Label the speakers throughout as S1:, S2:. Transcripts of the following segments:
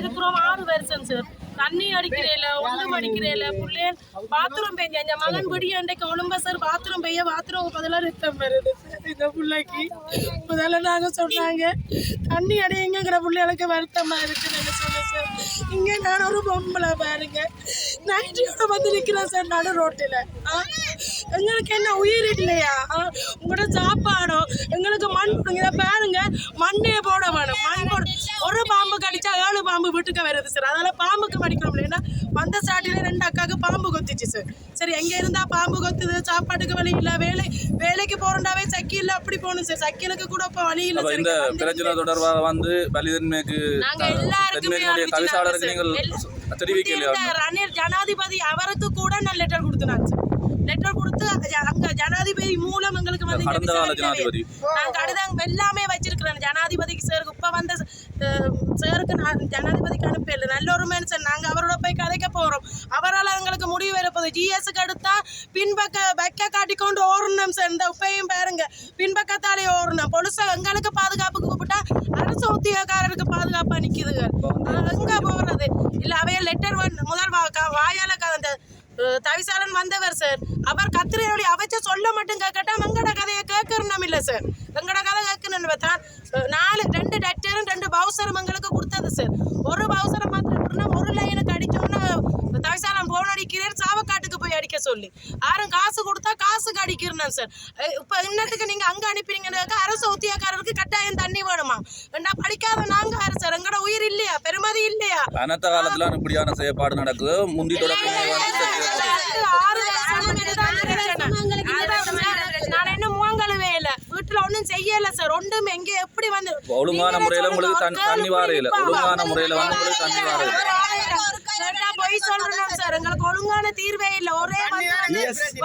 S1: இருக்கிறோம். ஆறு வருஷம் சார். தண்ணி அடிக்கிறேல ஒன்றும் அடிக்கிறேல புள்ளைய பாத்ரூம் பெய்ய என் மகன் விடிய அன்றைக்கு ஒழும்பா சார் பாத்ரூம் பெய்ய பாத்ரூம் பதிலாக ரத்தம் வருது. சார் இந்த பிள்ளைக்கு. முதல்ல நாங்கள் சொன்னாங்க தண்ணி அடையுங்கிற பிள்ளைகளுக்கு வருத்தமாக இருக்கு நாங்கள் சார். இங்கே நான் ஒரு பொம்பளை பாருங்க. நைட்டியோட வந்து நிற்கிறேன் சார் நடு ரோட்டில். எங்களுக்கு என்ன உயிர் இல்லையா? ஆ, உங்களோட சாப்பாடோ எங்களுக்கு மண் இதை பாருங்க மண்ணே போட வேணும். மண் போட ஒரு பாம்பு கடிச்சா ஏழு பாம்பு வீட்டுக்கு வருது சார் அதனால பாம்புக்கு மடிக்கணும் இல்லைன்னா வந்த சாட்டில ரெண்டு அக்காவுக்கு பாம்பு கொத்திச்சு சார் சரி எங்க இருந்தா பாம்பு கொத்துது? சாப்பாட்டுக்கு வழி இல்ல வேலை வேலைக்கு போறண்டாவே சக்கியில் அப்படி போகணும் சார் சக்கிலுக்கு கூட இப்போ வழி இல்ல
S2: இந்த பிரச்சனை தொடர்பாக வந்து பலிதன்மைக்கு
S1: எல்லாருக்குமே
S2: நீங்கள். தெரிவிக்கலையா?
S1: இந்த ரணில் ஜனாதிபதி அவருக்கு கூட நான் லெட்டர் கொடுத்தேன் சார் லெட்டர் கொடுத்து அங்க- ஜனாதிபதி மூலம் எங்களுக்கு வந்து. நான் கடிதம் எல்லாமே வச்சிருக்கிறேன் ஜனாதிபதிக்கு சாருக்கு இப்ப வந்த சாருக்கு நான் ஜனாதிபதிக்கு அனுப்பல. நல்ல ஒரு மனுஷன். நாங்க அவரோட போய் கதைக்க போறோம். அவரால் எங்களுக்கு முடிவு வரப்போகுது. ஜிஎஸ்க்கு அடுத்தா பின்பக்க வைக்க காட்டிக்கொண்டு ஓடணும் சார் இந்த உப்பையும் பாருங்க. பின்பக்கத்தாலே ஓடணும். பொலிசா எங்களுக்கு பாதுகாப்புக்கு கூப்பிட்டா அரசு உத்தியோகக்காரருக்கு பாதுகாப்பா நிக்குதுங்க. எங்க போறது? இல்ல அவைய லெட்டர் முதல் வாயால க- அந்த அஹ், தவிசாளன் வந்தவர் சார் அவர் கத்திரையோட அவச்ச சொல்ல மட்டும் கேட்கட்டா எங்கட கதையை கேட்கணும் இல்லை சார் எங்கட கதை கேட்கணும் பார்த்தா நாலு ரெண்டு டெக்டரும் ரெண்டு பவுசரும் எங்களுக்கு கொடுத்தது சார் ஒரு பவுசரம் மாத்திரம் ஒரு லைனுக்கு அடிச்சோன்னா தவிசாலம் போன் அடிக்கிறேன் சாவக்காட்டுக்கு போய் அடிக்க சொல்லி. யாரும் காசு கொடுத்தா காசுக்கு அடிக்கிறேன் சார் இப்போ இப்ப இன்னத்துக்கு நீங்க அங்க அனுப்பினீங்கன்னாக்கா அரசு உத்தியோகாரருக்கு கட்டாயம் தண்ணி வேணுமா என்ன படிக்காத நாங்க யாரு சார் பெருமதி இல்லையா?
S2: அனத்த காலத்துல இப்படியான செயற்பாடு நடக்குது. முந்தி தொடக்கமே
S1: பிரச்சனை. நான் என்ன முகங்கழுவே இல்ல. வீட்டுல ஒண்ணும் செய்யல சார். ஒன்றும் எங்க எப்படி வந்து
S2: ஒழுங்கான முறையில உங்களுக்கு தண்ணி- வாரையில. ஒழுங்கான முறையில வந்து உங்களுக்கு தண்ணி வாரையில.
S1: பொய் சொல்லணும் சார். எங்களுக்கு ஒழுங்கான தீர்வே இல்ல. ஒரே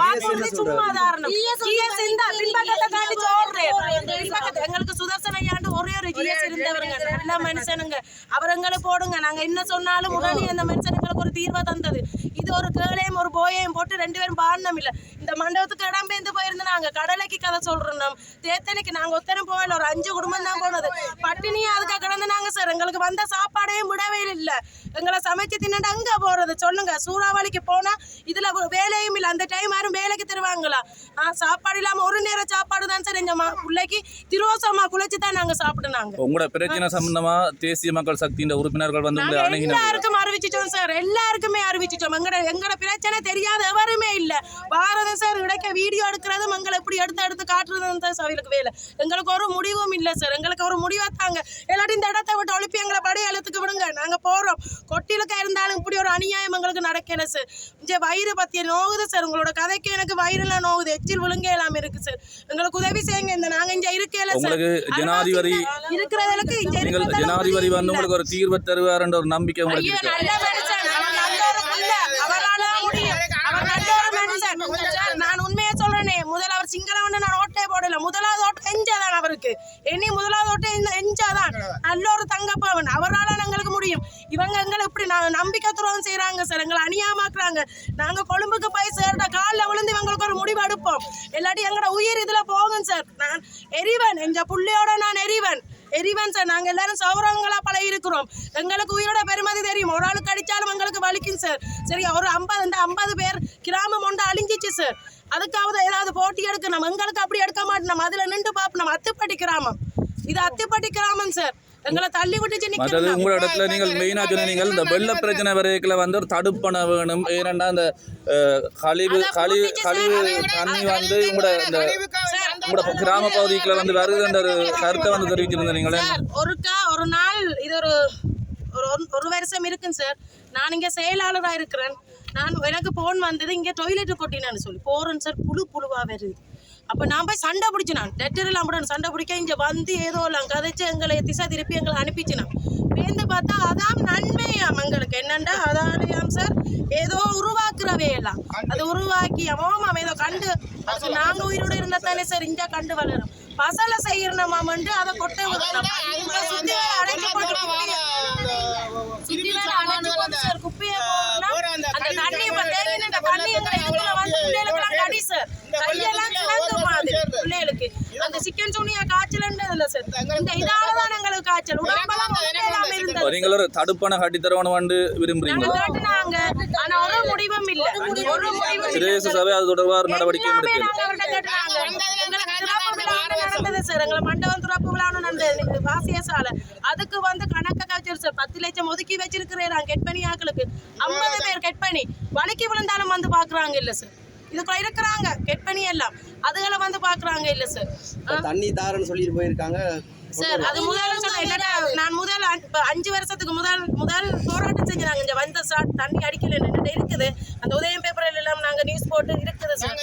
S1: வாக்குறுதி சும்மா தாரணம். ஜிஎஸ் இருந்தா பின்பக்கத்தை காட்டி சொல்றேன். பின்பக்கத்தை எங்களுக்கு சுதர்சன ஐயாண்டு ஒரே ஒரு ஜிஎஸ் இருந்தவருங்க. நல்ல மனுஷனுங்க. அவர் எங்களை போடுங்க. நாங்க என்ன சொன்னாலும் உடனே அந்த மனுஷன் எங்களுக்கு ஒரு தீர்வை தந்தது. இது ஒரு கேளையும் ஒரு போயையும் போட்டு ரெண்டு பேரும் பாடணும் இல்ல. இந்த மண்டபத்துக்கு இடம் பேந்து போயிருந்து நாங்க கடலைக்கு கதை சொல்றோம். தேத்தனைக்கு நாங்க ஒத்தரும் போகல. ஒரு அஞ்சு குடும்பம் தான் போனது. பட்டினியும் அதுக்காக கிடந்து நாங்க சார். எங்களுக்கு வந்த சாப்பாடையும் விடவே இல்ல. எங்களை சமைச்சு தின்னுட்டு அங்க போறது. சொல்லுங்க சூறாவளிக்கு போனா இதுல வேலையும் இல்ல. அந்த டைம் யாரும் வேலைக்கு தருவாங்களா? ஆ, சாப்பாடு இல்லாம ஒரு நேரம் சாப்பாடு தான் சார் எங்க மா- பிள்ளைக்கு திருவோசமா குளிச்சு தான் நாங்க சாப்பிடுனாங்க.
S2: உங்களோட பிரச்சனை சம்பந்தமா தேசிய மக்கள் சக்தியின் உறுப்பினர்கள் வந்து
S1: எல்லாருக்கும் அறிவிச்சிட்டோம் சார். எல்லாருக்குமே அறிவிச்சிட்டோம். எங்கட எங்கட பிரச்சனை தெரியாத எவருமே இல்ல. பாரதம் சார் இடைக்க வீடியோ எடுக்கிறதும் எங்களை இப்படி எடுத்து எடுத்து காட்டுறதும் தான் சார் அவங்களுக்கு வேலை. எங்களுக்கு ஒரு முடிவும் இல்ல சார். எங்களுக்கு ஒரு முடிவா தாங்க எல்லாரும் இந்த இடத்த விட்டு ஒழிப்பி எங்களை படி எழுத்துக்கு விடுங்க. நாங்க போறோம். கொட்டிலுக்கா இருந்தாலும் இப்படி ஒரு அநியாயம் எங்களுக்கு நடக்கல சார். இங்க வயிறு பத்திய நோகுது சார். உங்களோட கதைக்கு எனக்கு வயிறுலாம் நோகுது. எச்சில் விழுங்க எல்லாம் இருக்கு சார். எங்களுக்கு உதவி செய்யுங்க. இந்த நாங்க இங்க இருக்கல சார்.
S2: உங்களுக்கு ஜனாதிபதி
S1: இருக்கிறதுக்கு
S2: நீங்கள் ஜனாதிபதி வந்து. உங்களுக்கு ஒரு தீர்வு தருவார் ஒரு நம்பிக்கை உங்களுக்கு
S1: நல்ல மனுஷன். அவன் நல்ல ஒரு புள்ள. அவரால முடியும். அவன் நல்ல மனுஷன். சார், நான் உண்மையா சொல்றேனே. முதல்ல அவர் சிங்களவன் நான் ஓட்டே போடல. முதலாவது ஓட்டு எஞ்சாதான் அவருக்கு. இனி முதலாவது ஓட்டு எஞ்ச- எஞ்சாதான் நல்ல ஒரு தங்கப்பவன். அவரால எங்களுக்கு முடியும். இவங்க எங்களை இப்படி நான் நம்பிக்கை துரோகம் செய்யறாங்க சார். எங்களை அநியாயமாக்குறாங்க. நாங்க கொழும்புக்கு போய் சேர்ந்த காலில் விழுந்து இவங்களுக்கு ஒரு முடிவு எடுப்போம் இல்லாட்டி எங்களோட உயிர் இதுல போகும் சார். நான் எரிவன். எங்க புள்ளையோட நான் எரிவன். எரிவன் சார் நாங்க எல்லாரும் சௌரவங்களா பழகி இருக்கிறோம் எங்களுக்கு உயிரோட பெருமதி தெரியும். ஒரு ஆளுக்கு அடிச்சாலும் எங்களுக்கு வலிக்கும் சார். சரி ஒரு ஐம்பது இந்த ஐம்பது பேர் கிராமம் ஒன்று அழிஞ்சிச்சு சார். அதுக்காவது ஏதாவது போட்டி எடுக்கணும். எங்களுக்கு அப்படி எடுக்க மாட்டோம். அதுல நின்று பார்ப்போம். அத்துப்பட்டி கிராமம். இது அத்துப்பட்டி கிராமம் சார். எங்களை தள்ளி விட்டுச்சு
S2: மற்றது
S1: நிக்கிறோம்
S2: உங்களோட இடத்துல நீங்கள் மெயினா சொன்னீங்க இந்த வெள்ள பிரச்சனை வரைக்கும் வந்து ஒரு தடுப்பணை வேணும். ஏனெண்டா அந்த கழிவு கழிவு கழிவு. தண்ணி வந்து உங்களோட இந்த உங்களோட கிராம பகுதிக்குள்ள வந்து வருதுன்ற ஒரு கருத்தை வந்து தெரிவிச்சிருந்தீங்களே
S1: ஒருக்கா ஒரு நாள் இது ஒரு ஒரு ஒரு- வருஷம் இருக்குங்க சார். நான் இங்கே செயலாளராக இருக்கிறேன். நான் எனக்கு ஃபோன் வந்தது இங்கே டொய்லெட் கொட்டினான்னு சொல்லி. போகிறேன் சார் புழு புழுவா வருது. அப்போ நான் போய் சண்டை பிடிச்சி நான். லெட்டர்லாம் கூட சண்டை பிடிக்க இங்கே வந்து ஏதோ எல்லாம் கதைச்சு எங்களை திசை திருப்பி எங்களை அனுப்பிச்சு நான். பேந்து பார்த்தா அதான் நன்மையாம் எங்களுக்கு. என்னண்டா? அதாலையாம் சார்? ஏதோ உருவாக்குறவே எல்லாம். அது உருவாக்கி ஆமாம் ஏதோ கண்டு அது நாங்க உயிரோட இருந்தா தானே சார் இங்க கண்டு வளரும். பசலை செய்யணுமாமன்ட்டு அதை கொட்டை சுத்தி வேற அடைச்சு போட்டு குப்பையை சுத்தி வேற அடைச்சு போட்டு சார் குப்பையை. அந்த தண்ணி எங்க இதுக்குள்ள வந்து பிள்ளைகளுக்கு கடி சார். கையெல்லாம் பிள்ளைகளுக்கு அந்த சிக்கன் சுனியா காய்ச்சல் இல்ல சார். இந்த இதால தான் எங்களுக்கு காய்ச்சல். உடம்பெல்லாம்
S2: நீங்கள் ஒரு தடுப்பணை கட்டி தரவணும் வந்து விரும்புறீங்க
S1: நாங்க கேட்டுனாங்க ஆனா ஒரு முடிவும் இல்ல. ஒரு முடிவும் இல்ல.
S2: பிரதேச சபை அது தொடர்பாக நடவடிக்கை
S1: அதுக்கு வந்து கணக்க கழிச்சிரு சார். பத்து லட்சம் ஒதுக்கி வச்சிருக்கிறேன் கெட்பணி ஆக்களுக்கு. ஐம்பது பேர் கெட்பணி வலிக்கு விழுந்தாலும் வந்து பாக்குறாங்க இல்ல சார். இதுக்குள்ள இருக்கிறாங்க. கெட்பணி எல்லாம். அதுகளை வந்து பாக்குறாங்க இல்ல சார்.
S3: தண்ணி தாரன்னு சொல்லிட்டு போயிருக்காங்க.
S1: சார் அது முதல்ல சொன்ன என்னடா நான் முதல் அஞ்சு வருஷத்துக்கு முதல் முதல் போராட்டம் செஞ்சாங்க. இங்க வந்த சாட் தண்ணி அடிக்கல என்னட்டு இருக்குது. அந்த உதயம் பேப்பர்ல எல்லாம் நாங்க நியூஸ் போட்டு இருக்குது சார்.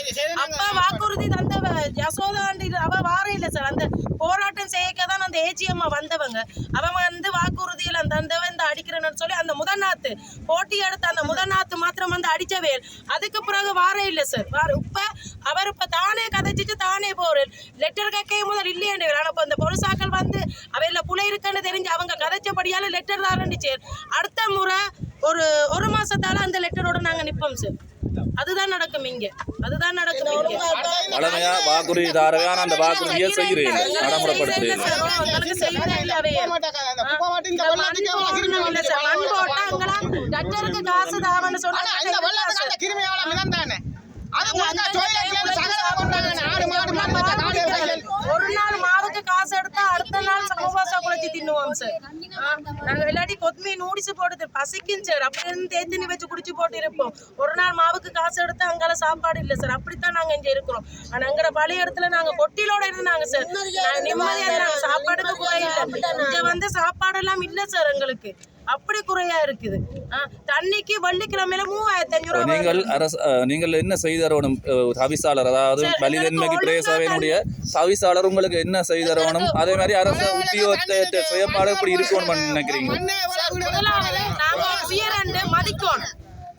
S1: அப்ப வாக்குறுதி தந்தவ யசோதா ஆண்டி அவ வார இல்ல சார். அந்த போராட்டம் செய்யக்க தான் அந்த ஏஜிஎம்மா வந்தவங்க. அவன் வந்து வாக்குறுதி எல்லாம் தந்தவ இந்த அடிக்கிறேன்னு சொல்லி அந்த முதநாத்து போட்டி எடுத்த அந்த முதநாத்து மாத்திரம் வந்து அடிச்சவேல் அதுக்கு பிறகு வார இல்ல சார். வார இப்ப அவர் இப்ப தானே கதைச்சிட்டு தானே போறாரு. லெட்டர் கேட்க முதல் இல்லையாண்டு ஆனா இப்ப அந்த அவையில புலை இருக்குன்னு தெரிஞ்சு அவங்க கதைச்சபடியால லெட்டர் தாரண்டி சார் அடுத்த முறை ஒரு ஒரு மாசத்தால அந்த லெட்டரோட நாங்க நிப்போம் சார் அதுதான் நடக்கும் இங்க. அதுதான் நடக்கும் இங்க.
S2: வளமையா வாக்குறுதி தாரவையான அந்த வாக்குறுதியை செய்கிறேன். நடைமுறைப்படுத்துகிறேன்
S1: உங்களுக்கு செய்வதே இல்ல அவையே. இந்த மண் போடணும் இல்ல சார். மண் போட்டா அங்கெல்லாம் டக்டருக்கு காசு தாவன்னு சொன்னா ஒரு நாள் மாவுக்கு காசு எடுத்தா அடுத்த நாள் சமோசா குழச்சி தின்னுவோம் சார் ஆ, நாங்க இல்லாட்டி கொத்மி நூடிச்சு போட்டு பசிக்கும் சார். அப்படி இருந்து தேத்தினி வச்சு குடிச்சு போட்டு இருப்போம் ஒரு நாள் மாவுக்கு காசு எடுத்தா அங்கால சாப்பாடு இல்ல சார். அப்படித்தான் நாங்க இங்க இருக்கிறோம். ஆனா அங்கிற பழைய இடத்துல நாங்க கொட்டிலோட இருந்தாங்க சார். நாங்க நிம்மதியா இருந்தாங்க. சாப்பாடுக்கு இல்ல. இங்க வந்து சாப்பாடு எல்லாம் இல்ல சார் எங்களுக்கு. அப்படி குறையா இருக்குது. ஆ, தண்ணிக்கு வெள்ளிக்கிழமையில மூவாயிரத்தி அஞ்சூறு ரூபாய்
S2: நீங்கள் அரசு நீங்கள் என்ன செய்தரவணும்? தவிசாளர் அதாவது பலிதன்மைக்கு பிரேசாவினுடைய தவிசாளர் உங்களுக்கு என்ன செய்தரவணும்? அதே மாதிரி அரசு உத்தியோகத்தை செயற்பாடு எப்படி இருக்கணும்னு நினைக்கிறீங்க?
S1: முதலாவது நாங்க உயிரண்டு மதிக்கணும்.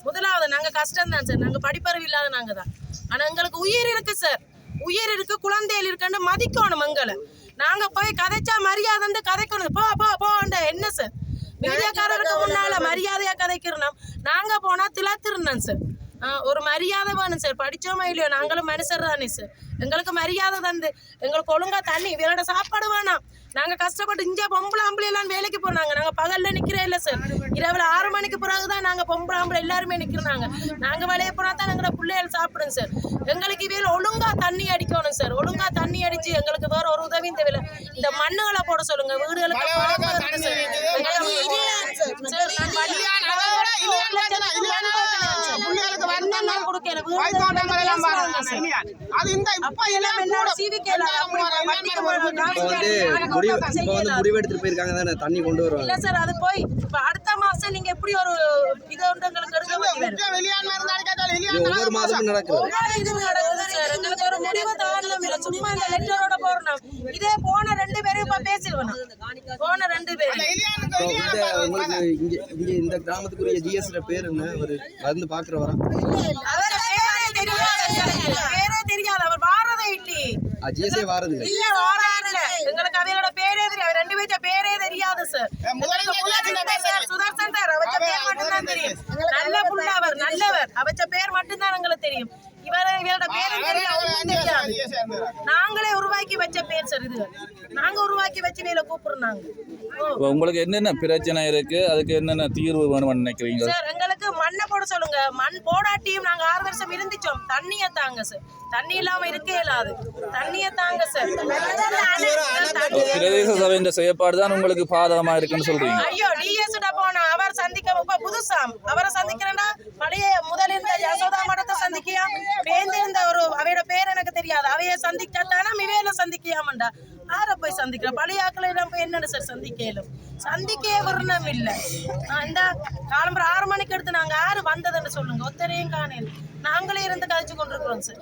S1: முதலாவது நாங்க கஷ்டம் தான் சார். நாங்க படிப்பறிவு இல்லாத நாங்க தான் ஆனா எங்களுக்கு உயிர் இருக்கு சார். உயிர் இருக்கு குழந்தைகள் இருக்குன்னு மதிக்கணும் எங்களை. நாங்க போய் கதைச்சா மரியாதை கதைக்கணும். போ போ போண்ட என்ன சார்? மீடியாக்காரருக்கு முன்னால மரியாதையா கதைக்கிறோம் நாங்க போனா திலாத்திருந்தோம் சார் ஒரு மரியாதை வேணும் சார் படிச்சோமா இல்லையோ? நாங்களும் மனுஷர் தானே சார் எங்களுக்கு மரியாதை தந்து எங்களுக்கு ஒழுங்கா தண்ணி இவரோட சாப்பாடு வேணாம். நாங்க கஷ்டப்பட்டு இங்க பொம்பளை ஆம்பளை எல்லாம் வேலைக்கு போனாங்க. நாங்க பகல்ல நிக்கிறே இல்ல சார் இரவுல ஆறு மணிக்கு பிறகுதான் நாங்க பொம்பளை ஆம்பளை எல்லாருமே நிக்கிறாங்க. நாங்க வேலையை போனா தான் எங்களோட பிள்ளைகள் சாப்பிடும் சார் எங்களுக்கு இவையில ஒழுங்கா தண்ணி அடிக்கணும் சார் ஒழுங்கா தண்ணி அடிச்சு எங்களுக்கு வேற ஒரு உதவியும் தேவையில்ல இந்த மண்ணுகளை போட சொல்லுங்க வீடுகளுக்கு சார். ஒரு
S3: இப்ப வந்து
S1: காசு
S3: முடிவு
S1: கேட்டா
S3: இப்ப வந்து. முடிவெடுத்துட்டு போயிருக்காங்க தானே தண்ணி கொண்டு வருவாங்க.
S1: இல்ல சார் அது போய் இப்ப அடுத்த மாசம் நீங்க எப்படி ஒரு இது வந்து எங்களுக்கு எடுக்க
S3: இது ஒவ்வொரு மாதமும் நடக்குது.
S1: எங்களுக்கு ஒரு முடிவு இல்ல. சும்மா இந்த லெட்டரோட போறோம் இதே போன ரெண்டு பேரும் இப்ப பேசிடுவோம் போன ரெண்டு பேரும்.
S3: இப்போ இந்த உங்களுக்கு இங்க இங்க இந்த கிராமத்துக்குரிய ஜிஎஸ்ல பேர் என்ன? அவர் வந்து பாக்குறவரா
S1: அவர் பேரே தெரியாது. தெரியாது அவர் வாரதே இல்லையே
S3: ஜிஎஸ்ஏ வாரது இல்லை
S1: இல்ல வாரா இல்ல எங்களுக்கு அவையோட பேரே தெரியாது. அவர் ரெண்டு பேர்த்த பேரே தெரியாது சார் எங்களுக்கு முதல்ல சார் சுதர்சன் சார் அவச்ச பேர் மட்டும்தான் தெரியும். நல்ல புள்ள அவர் நல்லவர். அவச்ச பேர் மட்டும்தான் எங்களுக்கு தெரியும். இவர இவரோட பேரே தெரியாது. நாங்களே உருவாக்கி வச்ச பேர் சார் இது. நாங்க உருவாக்கி வச்சு வேலை கூப்பிடுறாங்க
S2: உங்களுக்கு என்னென்ன பிரச்சனை இருக்கு? அதுக்கு என்னென்ன தீர்வு வேணும்னு நினைக்கிறீங்க?
S1: சார் எங்களுக்கு மண்ணை போட சொல்லுங்க. மண் போடாட்டியும் நாங்க ஆறு வருஷம் இருந்துச்சோம் தண்ணிய தாங்க சார் தண்ணி இல்லாம இருக்கே இல்லாது தண்ணிய தாங்க சார்
S2: பிரதேச சபையின் செயற்பாடு தான் உங்களுக்கு பாதகமா இருக்குன்னு சொல்றீங்க.
S1: ஐயோ டிஎஸ் போன அவர் சந்திக்க இப்ப புதுசாம். அவரை சந்திக்கிறேன்னா பழைய முதல் இருந்த யசோதா மடத்தை சந்திக்கியா? பேந்து இருந்த ஒரு அவையோட தெரியாது அவைய சந்திக்கத்தானா மிவேல சந்திக்கியாமண்டா. ஆர போய் சந்திக்கிற. பழைய ஆக்களை எல்லாம் போய் என்னன்னு சார் சந்திக்கலும்? சந்திக்கே வர்ணம் இல்ல. இந்த காலம்பரம் ஆறு மணிக்கு எடுத்து நாங்க ஆறு வந்ததுன்னு சொல்லுங்க. ஒத்தரையும் காணேன். நாங்களே இருந்து கழிச்சு கொண்டிருக்கிறோம் சார்.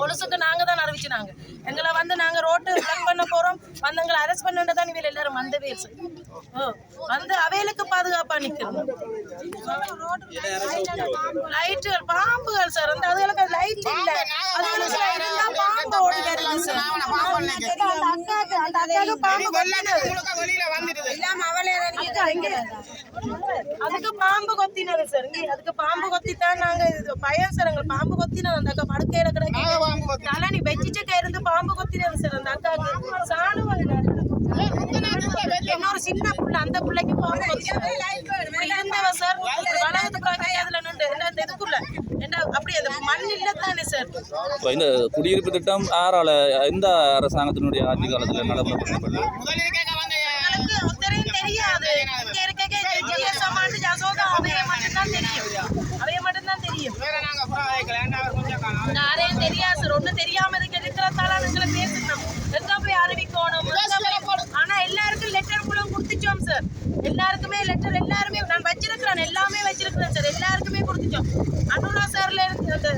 S1: பொலிசுக்கு நாங்க தான் அறிவிச்சுனாங்க எங்களை வந்து நாங்க ரோட்டு பிளாக் பண்ண போறோம். வந்து எங்களை அரெஸ்ட் பண்ணிட்டு தான் இவங்க எல்லாரும் வந்தவே சார். ஓ வந்து அவைகளுக்கு பாதுகாப்பா நிக்கிறோம் லைட்டுகள் பாம்புகள் சார் அந்த அதுகளுக்கு லைட் இல்ல. அதுகளுக்கு லைட் இருந்தா பாம்பு ஓடி வருது சார். அந்த அக்காக்கு அந்த அக்காக்கு பாம்பு கொத்தினது. இல்லாம அவளே அதுக்கு பாம்பு கொத்தினது சார். அதுக்கு பாம்பு கொத்தித்தான் நாங்க இது பயம் சார். எங்களுக்கு பாம்பு கொத்தினது. அந்த அக்கா படுக்கையில கிடக்கு. தலை நீ வெச்சிச்சக்க இருந்து பாம்பு கொத்தினது சார். அந்த அக்காக்கு. சாணு இன்னொரு சின்ன புள்ள அந்த பிள்ளைக்கு இப்படி இருந்தவ சார் வளர்த்து அதுல நின்று என்ன இந்த இதுக்குள்ள என்ன அப்படி அந்த மண் இல்லத்தானே சார்
S2: இந்த குடியிருப்பு திட்டம் யாரால எந்த அரசாங்கத்தினுடைய ஆட்சி காலத்தில் நடைமுறைப்படுத்தப்பட்டது
S1: தெரியாது இங்க இருக்க ஜிஎஸ் அம்மாண்டு ஜசோதா அவைய மட்டும்தான் தெரியும் அவைய மட்டும்தான் தெரியும் யாரையும் தெரியாது சார் ஒண்ணும் தெரியாம இருக்க இருக்கிறதால எங்களை பேசணும் எங்க போய் அறிவிக்கணும் எங்க போய்- ஆனா எல்லாருக்கும் லெட்டர் மூலம் கொடுத்துச்சோம் சார் எல்லாருக்குமே லெட்டர் எல்லாருமே நான் வச்சிருக்கிறேன் எல்லாமே வச்சிருக்கிறேன் சார் எல்லாருக்குமே கொடுத்துச்சோம் அனுரா சார்ல இருந்து அந்த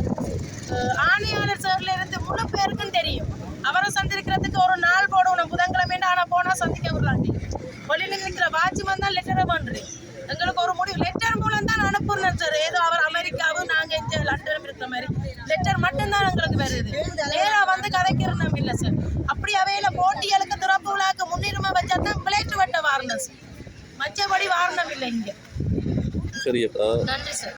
S1: ஆணையாளர் சார்ல இருந்து முழு பேருக்கும் தெரியும். அவரை சந்திக்கிறதுக்கு ஒரு நாள் போடணும். புதன்கிழமை ஆனா போனா சந்திக்க விடலாண்டி வெளியில நிற்கிற வாட்ச்மேன் தான் லெட்டரை பண்றேன். எங்களுக்கு ஒரு முடிவு. லெட்டர் மூலம் தான் அனுப்புறேன் சார் ஏதோ அவர் அமெரிக்காவும் நாங்க இந்த லண்டனும் இருக்கிற மாதிரி. லெட்டர் மட்டும்தான் எங்களுக்கு வருது நேரா வந்து கதைக்கிறோம் இல்ல சார் அப்படி அவையில போட்டிகளுக்கு திறப்பு விழாக்கு முன்னுரிமை வச்சா தான் வெட்ட வாரணம் இல்லை இங்க.
S2: சரி
S1: நன்றி சார்.